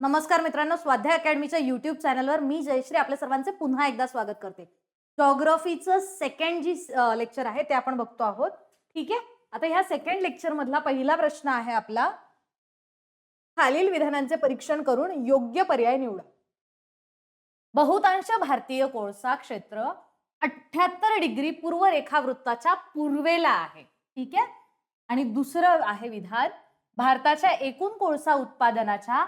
नमस्कार मित्रांनो स्वाध्याय अकॅडमीच्या युट्यूब चॅनलवर मी जयश्री आपल्या सर्वांचे पुन्हा एकदा स्वागत करते. जॉग्रफीचं सेकंड जी लेक्चर आहे ते आपण बघतो आहोत. ठीक आहे? आता ह्या सेकंड लेक्चर मधला पहिला प्रश्न आहे आपला. खालील विधानांचे परीक्षण करून योग्य पर्याय निवडा. बहुतांश भारतीय कोळसा क्षेत्र अठ्याहत्तर डिग्री पूर्व रेखावृत्ताच्या पूर्वेला आहे. ठीक आहे? आणि दुसरं आहे विधान भारताच्या एकूण कोळसा उत्पादनाच्या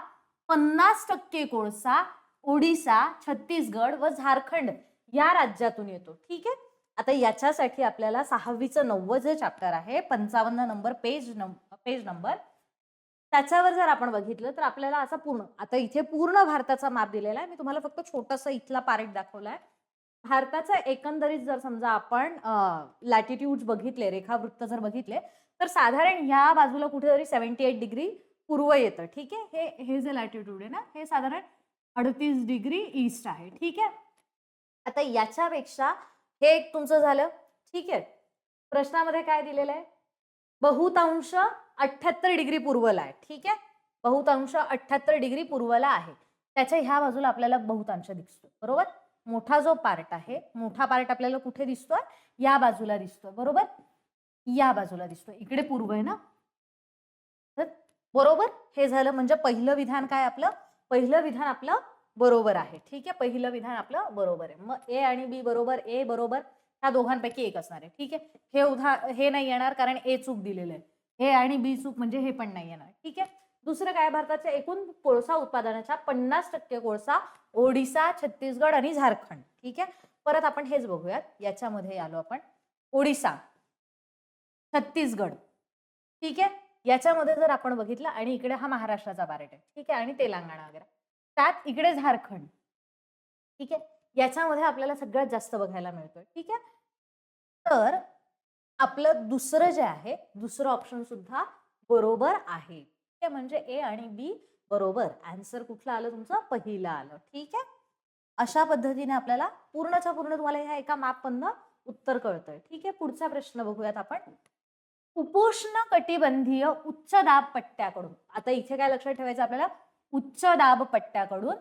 पन्नास टक्के कोळसा ओडिसा छत्तीसगड व झारखंड या राज्यातून येतो. ठीक आहे? आता याच्यासाठी आपल्याला सहावीचं नव्वदचं जे चॅप्टर आहे पंचावन्न number page number page number त्याच्यावर जर आपण बघितलं तर आपल्याला असा पूर्ण आता इथे पूर्ण भारताचा माप दिलेला आहे. मी तुम्हाला फक्त छोटासा इथला पार्ट आहे भारताचा एकंदरीत जर समजा आपण लॅटिट्यूड बघितले रेखावृत्त जर बघितले तर साधारण ह्या बाजूला कुठेतरी सेव्हन्टी एट डिग्री पूर्व येतं ठीक आहे? हे हे जे लॅटिट्यूड आहे ना हे साधारण अडतीस डिग्री ईस्ट आहे ठीक आहे? आता याच्यापेक्षा हे एक तुमचं झालं ठीक आहे? प्रश्नामध्ये काय दिलेलं आहे? बहुतांश अठ्ठ्याहत्तर डिग्री पूर्वला आहे ठीक आहे? बहुतांश अठ्ठ्याहत्तर डिग्री पूर्वला आहे. त्याच्या ह्या बाजूला आपल्याला बहुतांश दिसतो बरोबर? मोठा जो पार्ट आहे मोठा पार्ट आपल्याला कुठे दिसतोय? या बाजूला दिसतोय बरोबर? या बाजूला दिसतोय. इकडे पूर्व आहे ना? बरोबर? हे झालं म्हणजे पहिलं विधान काय आपलं? पहिलं विधान आपलं बरोबर आहे. ठीक आहे? पहिलं विधान आपलं बरोबर आहे. मग ए आणि बी बरोबर ए बरोबर ह्या दोघांपैकी एक असणार आहे. ठीक आहे? हे उदा हे नाही येणार कारण ए चूक दिलेलं आहे. हे आणि बी चूक म्हणजे हे पण नाही येणार. ठीक आहे? दुसरं काय भारताच्या एकूण कोळसा उत्पादनाच्या पन्नास टक्के कोळसा ओडिसा छत्तीसगड आणि झारखंड. ठीक आहे? परत आपण हेच बघूयात. याच्यामध्ये आलो आपण. ओडिसा छत्तीसगड. ठीक आहे? याच्यामध्ये जर आपण बघितलं आणि इकडे हा महाराष्ट्राचा पार्ट आहे ठीक आहे आणि तेलंगणा वगैरे. त्यात इकडे झारखंड ठीक आहे याच्यामध्ये आपल्याला सगळ्यात जास्त बघायला मिळतोय ठीक आहे. तर आपलं दुसरं जे आहे दुसरं ऑप्शन सुद्धा बरोबर आहे. ठीक आहे म्हणजे ए आणि बी बरोबर. आन्सर कुठलं आलं तुमचं? पहिलं आलं ठीक आहे? अशा पद्धतीने आपल्याला पूर्णच्या पूर्ण तुम्हाला ह्या एका मॅपमधनं उत्तर कळतंय ठीक आहे? पुढचा प्रश्न बघूयात आपण. उपोष्ण कटिबंधीय उच्च दाब पट्ट्याकडून. आता इथे काय लक्षात ठेवायचं आपल्याला? उच्च दाब पट्ट्याकडून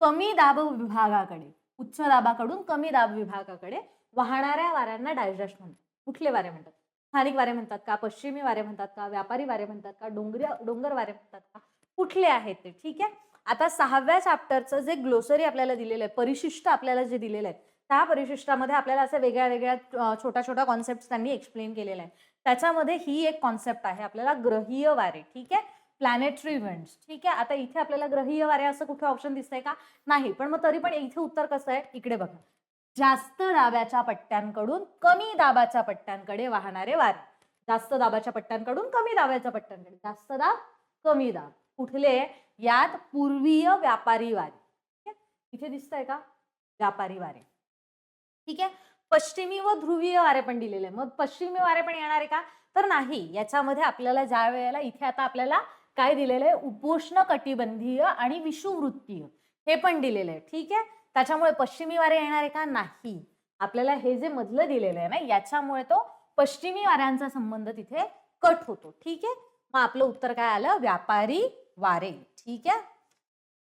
कमी दाब विभागाकडे. उच्च दाबाकडून कमी दाब विभागाकडे वाहणाऱ्या वाऱ्यांना डायजेस्ट म्हणतात. कुठले वारे म्हणतात? स्थानिक वारे म्हणतात का? पश्चिमी वारे म्हणतात का? व्यापारी वारे म्हणतात का? डोंगरी डोंगर वारे म्हणतात का? कुठले आहेत ते? ठीक आहे? आता सहाव्या चॅप्टरचं जे ग्लोसरी आपल्याला दिलेलं आहे परिशिष्ट आपल्याला जे दिलेलं आहे त्या परिशिष्टामध्ये आपल्याला असं वेगळ्या वेगळ्या छोट्या छोट्या कॉन्सेप्ट त्यांनी एक्सप्लेन केलेल्या आहे त्याच्यामध्ये ही एक कॉन्सेप्ट आहे आपल्याला ग्रहीय वारे ठीक आहे? प्लॅनेटरी इव्हेंट्स ठीक आहे? आता इथे आपल्याला ग्रहीय वारे असं कुठे ऑप्शन दिसतंय का? नाही पण मग तरी पण इथे उत्तर कसं आहे? इकडे बघा. जास्त दाबाच्या पट्ट्यांकडून कमी दाबाच्या पट्ट्यांकडे वाहणारे वारे. जास्त दाबाच्या पट्ट्यांकडून कमी दाबाच्या पट्ट्यांकडे. जास्त दाब कमी दाब. कुठले? यात पूर्वीय व्यापारी वारे. ठीक आहे? इथे दिसतंय का? व्यापारी वारे. ठीक आहे? पश्चिमी व ध्रुवीय वारे पण दिलेले मग पश्चिमी वारे पण येणार आहे का? तर नाही. याच्यामध्ये आपल्याला ज्या वेळेला इथे आता आपल्याला काय दिलेलं आहे? उपोष्ण कटिबंधीय आणि विषुवृत्तीय हे पण दिलेलं आहे. ठीक आहे? त्याच्यामुळे पश्चिमी वारे येणार आहे का? नाही. आपल्याला हे जे मधलं दिलेलं आहे ना याच्यामुळे तो पश्चिमी वाऱ्यांचा संबंध तिथे कट होतो. ठीक आहे? मग आपलं उत्तर काय आलं? व्यापारी वारे. ठीक आहे?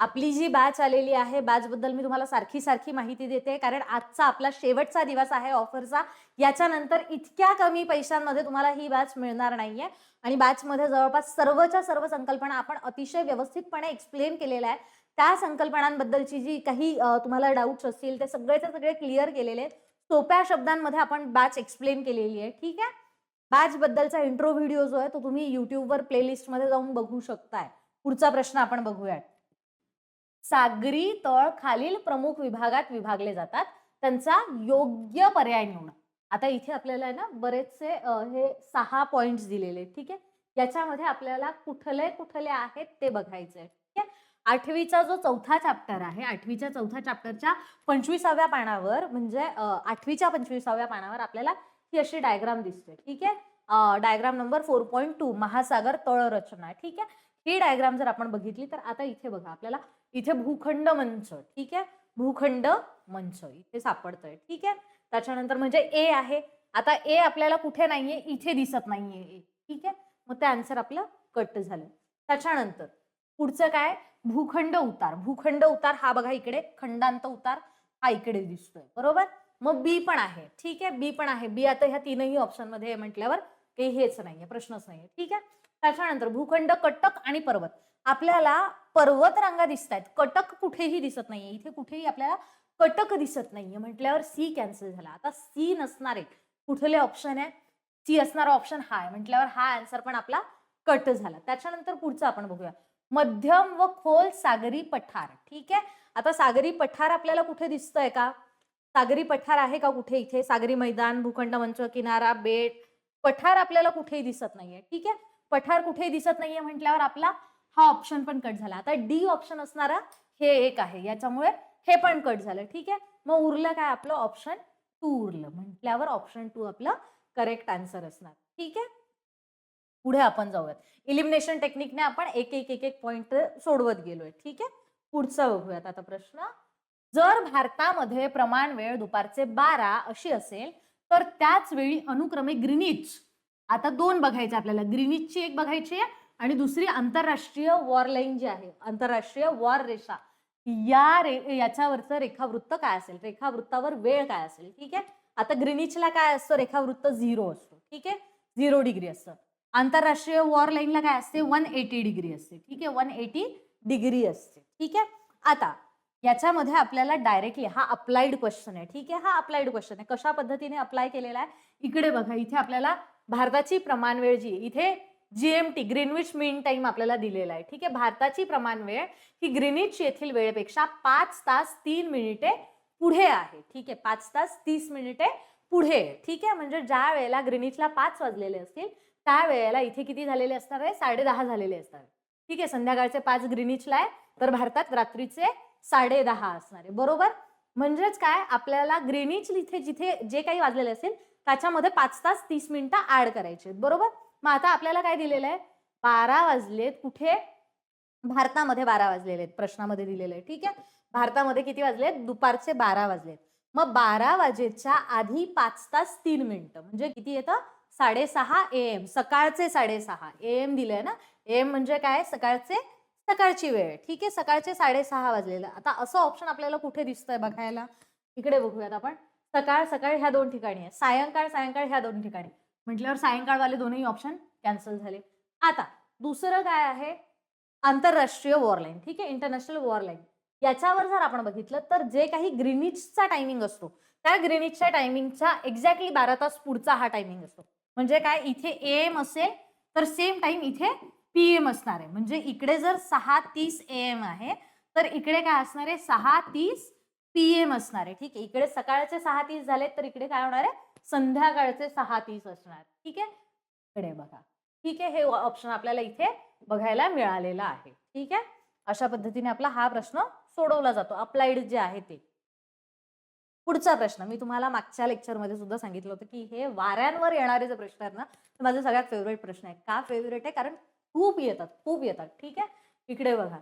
आपली जी बॅच आलेली आहे बॅचबद्दल मी तुम्हाला सारखी सारखी माहिती देते. कारण आजचा आपला शेवटचा दिवस आहे ऑफरचा. याच्यानंतर इतक्या कमी पैशांमध्ये तुम्हाला ही बॅच मिळणार नाहीये. आणि बॅचमध्ये जवळपास सर्वच्या सर्व संकल्पना आपण अतिशय व्यवस्थितपणे एक्सप्लेन केलेल्या आहे त्या संकल्पनांबद्दलची जी काही तुम्हाला डाऊट्स असतील ते सगळेचे सगळे क्लिअर केलेले आहेत. सोप्या शब्दांमध्ये आपण बॅच एक्सप्लेन केलेली आहे. ठीक आहे? बॅचबद्दलचा इंट्रो व्हिडिओ जो आहे तो तुम्ही युट्यूबवर प्लेलिस्टमध्ये जाऊन बघू शकताय. पुढचा प्रश्न आपण बघूयात. सागरी तळ खालील प्रमुख विभागात विभागले जातात. त्यांचा योग्य पर्याय निवडा आता इथे आपल्याला आहे ना बरेचसे हे सहा पॉइंट्स दिलेले ठीक आहे? याच्यामध्ये आपल्याला कुठले कुठले आहेत ते बघायचे ठीक आहे? आठवीचा जो चौथा चॅप्टर आहे आठवीच्या चौथ्या चॅप्टरच्या पंचवीसाव्या पानावर म्हणजे आठवीच्या पंचवीसाव्या पानावर आपल्याला ही अशी डायग्राम दिसते ठीक आहे? Diagram number four point two महासागर तळ रचना ठीक आहे? ही डायग्राम जर आपण बघितली तर आता इथे बघा आपल्याला इथे भूखंड मंच ठीक आहे? भूखंड मंच इथे सापडतंय ठीक आहे? त्याच्यानंतर म्हणजे ए आहे. आता ए आपल्याला कुठे नाहीये? इथे दिसत नाहीये ए ठीक आहे? मग ते आन्सर आपलं कट झालं. त्याच्यानंतर पुढचं काय? भूखंड उतार. भूखंड उतार हा बघा इकडे. खंडांत उतार हा इकडे दिसतोय बरोबर? मग बी पण आहे ठीक आहे? बी पण आहे. बी आता ह्या तीनही ऑप्शनमध्ये म्हटल्यावर काही हेच नाहीये प्रश्नच नाहीये ठीक आहे? त्याच्यानंतर भूखंड कटक आणि पर्वत. आपल्याला पर्वत रांगा दिसत आहेत कटक कुठेही दिसत नाहीये. इथे कुठेही आपल्याला कटक दिसत नाहीये. म्हटल्यावर सी कॅन्सल झाला. आता सी नसणारे कुठले ऑप्शन आहे सी असणारा ऑप्शन हा आहे म्हटल्यावर हा आन्सर पण आपला कट झाला. त्याच्यानंतर पुढचं आपण बघूया. मध्यम व खोल सागरी पठार. ठीक आहे? आता सागरी पठार आपल्याला कुठे दिसतंय का? सागरी पठार आहे का कुठे इथे? सागरी मैदान भूखंड मंच किनारा बेट. पठार आपल्याला कुठेही दिसत नाहीये. ठीक आहे? पठार कुठेही दिसत नाहीये म्हटल्यावर आपला हा ऑप्शन पण कट झाला. आता डी ऑप्शन असणारा हे एक आहे. याच्यामुळे हे पण कट झालं. ठीक आहे? मग उरलं काय आपलं? ऑप्शन टू उरलं. म्हटल्यावर ऑप्शन टू आपलं करेक्ट आन्सर असणार. ठीक आहे? पुढे आपण जाऊयात. इलिमिनेशन टेक्निकने आपण एक एक एक एक पॉइंट सोडवत गेलोय. ठीक आहे? पुढचा बघूयात आता प्रश्न. जर भारतामध्ये प्रमाण वेळ दुपारचे बारा अशी असेल तर त्याच वेळी अनुक्रमे ग्रीनिच आता दोन बघायचे आपल्याला. ग्रीनिचची एक बघायची आहे आणि दुसरी आंतरराष्ट्रीय वॉर लाईन जी आहे आंतरराष्ट्रीय वॉर रेषा या रे याच्यावरचं रेखावृत्त काय असेल? रेखावृत्तावर वेळ काय असेल? ठीक आहे? आता ग्रिनिचला काय असतं? रेखावृत्त झिरो असतो. ठीक आहे? झिरो डिग्री असतं. आंतरराष्ट्रीय वॉर लाईनला काय असते? वन एटी डिग्री असते. ठीक आहे? वन एटी डिग्री असते. ठीक आहे? आता याच्यामध्ये आपल्याला डायरेक्टली हा अप्लाइड क्वेश्चन आहे. ठीक आहे? हा अप्लाइड क्वेश्चन आहे. कशा पद्धतीने अप्लाय केलेला आहे? इकडे बघा. इथे आपल्याला भारताची प्रमाण वेळ जी आहे, इथे जीएमटी ग्रीनविच मीन टाइम आपल्याला दिलेला आहे. ठीक आहे? भारताची प्रमाण वेळ ही ग्रीनिच येथील वेळेपेक्षा पाच तास तीन मिनिटे पुढे आहे. ठीक आहे? पाच तास तीस मिनिटे पुढे ठीक आहे? म्हणजे ज्या वेळेला ग्रीनिचला पाच वाजलेले असतील त्या वेळेला इथे किती झालेले असणार आहे? साडे दहा झालेले असणार ठीक आहे? संध्याकाळचे पाच ग्रीनिचला आहे तर भारतात रात्रीचे साडे दहा असणार आहे. बरोबर? म्हणजेच काय? आपल्याला ग्रीनिच इथे जिथे जे काही वाजलेले असेल त्याच्यामध्ये पाच तास तीस मिनिटं ऍड करायचे आहेत. बरोबर? मग आता आपल्याला काय दिलेलं आहे? बारा वाजलेत. कुठे? भारतामध्ये बारा वाजलेले आहेत प्रश्नामध्ये दिलेलं आहे. ठीक आहे? भारतामध्ये किती वाजलेत? दुपारचे बारा वाजलेत. मग बारा वाजेच्या आधी पाच तास तीन मिनिटं. म्हणजे किती येतं? साडेसहा ए एम सकाळचे साडेसहा. ए एम दिलंय ना? ए एम म्हणजे काय? सकाळचे सकाळची वेळ. ठीक आहे? सकाळचे साडेसहा वाजलेलं. आता असं ऑप्शन आपल्याला कुठे दिसतंय बघायला? इकडे बघूयात आपण. सकाळ सकाळ ह्या दोन ठिकाणी आहे. सायंकाळ सायंकाळ ह्या दोन ठिकाणी. म्हटल्यावर सायंकाळवाले दोन्ही ऑप्शन कॅन्सल झाले. आता दुसरं काय आहे? आंतरराष्ट्रीय वॉर लाईन ठीक आहे? इंटरनॅशनल वॉर लाईन याच्यावर जर आपण बघितलं तर जे काही ग्रीनिचचा टायमिंग असतो त्या ग्रीनिचच्या टायमिंगचा एक्झॅक्टली बारा तास पुढचा हा टायमिंग असतो. म्हणजे काय? इथे ए एम असेल तर सेम टाइम इथे पी एम असणार आहे. म्हणजे इकडे जर सहा तीस ए एम आहे तर इकडे काय असणार आहे? सहा तीस पी एम असणार आहे. ठीक आहे? इकडे सकाळचे सहा तीस झाले तर इकडे काय होणार आहे? संध्याकाळचे सहा तीस असणार. ठीक आहे? इकडे बघा. ठीक आहे? हे ऑप्शन आपल्याला इथे बघायला मिळालेलं आहे. ठीक आहे? अशा पद्धतीने आपला हा प्रश्न सोडवला जातो. अप्लाइड जे आहे ते. पुढचा प्रश्न. मी तुम्हाला मागच्या लेक्चरमध्ये सुद्धा सांगितलं होतं की हे वाऱ्यांवर येणारे जे प्रश्न आहेत ना ते माझे सगळ्यात फेवरेट प्रश्न आहे का फेवरेट आहे? कारण खूप येतात. खूप येतात. ठीक आहे? इकडे बघा.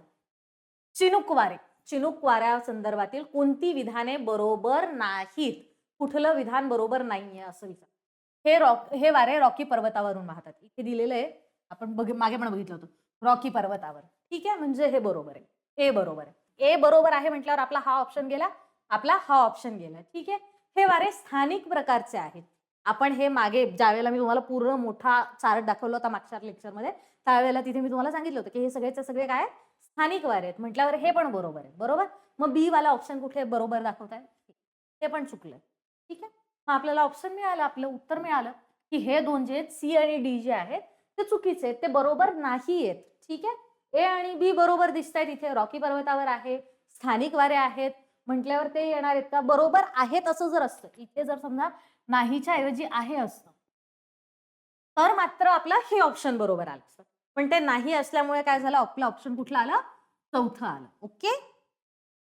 चिनुक वारे. चिनुक वाऱ्या संदर्भातील कोणती विधाने बरोबर नाहीत? कुठलं विधान बरोबर नाहीये असं विचार. हे रॉक हे वारे रॉकी पर्वतावरून वाहतात. इथे दिलेलं आहे. आपण बघ मागे पण बघितलं होतं. रॉकी पर्वतावर. ठीक आहे? म्हणजे हे बरोबर आहे. ए बरोबर आहे. ए बरोबर आहे म्हटल्यावर आपला हा ऑप्शन गेला. आपला हा ऑप्शन गेला. ठीक आहे? हे वारे स्थानिक प्रकारचे आहेत. आपण हे मागे ज्यावेळेला मी तुम्हाला पूर्ण मोठा चार्ट दाखवला होता मागच्या लेक्चरमध्ये त्यावेळेला तिथे मी तुम्हाला सांगितलं होतं की हे सगळेचे सगळे काय स्थानिक वारे आहेत. म्हटल्यावर हे पण बरोबर आहे. बरोबर? मग बी वाला ऑप्शन कुठे बरोबर दाखवत आहे हे पण चुकलं ठीक आहे? मग आपल्याला ऑप्शन मिळालं आपलं उत्तर मिळालं की हे दोन जे आहेत सी आणि डी जे आहेत ते चुकीचे आहेत ते बरोबर नाही आहेत. ठीक आहे? ए आणि बी बरोबर दिसत आहेत इथे. रॉकी पर्वतावर आहे स्थानिक वारे आहेत. म्हटल्यावर ते येणार आहेत का? बरोबर आहेत असं जर असतं इथे जर समजा नाहीच्या ऐवजी आहे असतं तर मात्र आपलं हे ऑप्शन बरोबर आलं असतं. पण ते नाही असल्यामुळे काय झालं? आपलं ऑप्शन कुठलं आलं? चौथं आलं. ओके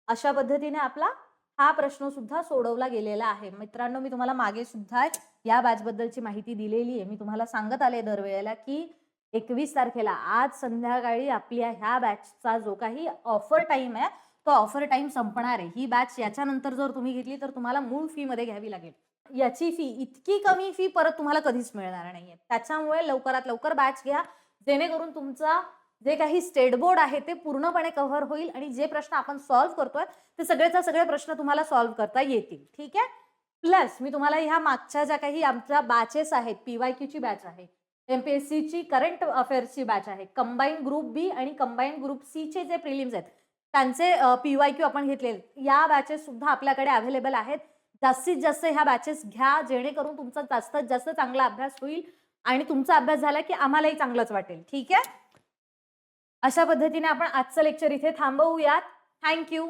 अशा पद्धतीने आपला हा प्रश्न सुद्धा सोडवला गेलेला आहे. मित्रांनो मी तुम्हाला मागे सुद्धा या बॅच बद्दलची माहिती दिलेली आहे. मी तुम्हाला सांगत आले दरवेळेला की एकवीस तारखेला आज संध्याकाळी आपल्या ह्या बॅचचा जो काही ऑफर टाइम आहे तो ऑफर टाइम संपणार आहे. ही बॅच याच्यानंतर जर तुम्ही घेतली तर तुम्हाला मूळ फी मध्ये घ्यावी लागेल. याची फी इतकी कमी फी परत तुम्हाला कधीच मिळणार नाहीये. त्याच्यामुळे लवकरात लवकर बॅच घ्या. जेणेकरून तुमचा जे काही स्टेट बोर्ड आहे ते पूर्णपणे कव्हर होईल आणि जे प्रश्न आपण सॉल्व्ह करतोय ते सगळेचा सगळे प्रश्न तुम्हाला सॉल्व्ह करता येतील. ठीक आहे? प्लस मी तुम्हाला ह्या मागच्या ज्या काही आमच्या बॅचेस आहेत पीवाय क्यूची बॅच आहे एमपीएससी ची करंट अफेअर्सची बॅच आहे कंबाईन ग्रुप बी आणि कंबाईन ग्रुप सीचे जे प्रिलिम्स आहेत त्यांचे पीवाय क्यू आपण घेतलेले या बॅचेस सुद्धा आपल्याकडे अवेलेबल आहेत. जास्तीत जास्त ह्या बॅचेस घ्या जेणेकरून तुमचा जास्तीत जास्त चांगला अभ्यास होईल आणि तुमचा अभ्यास झाला की आम्हालाही चांगलंच वाटेल. ठीक आहे? अशा पद्धतीने आपण आजचं लेक्चर इथे थांबवूयात. थँक्यू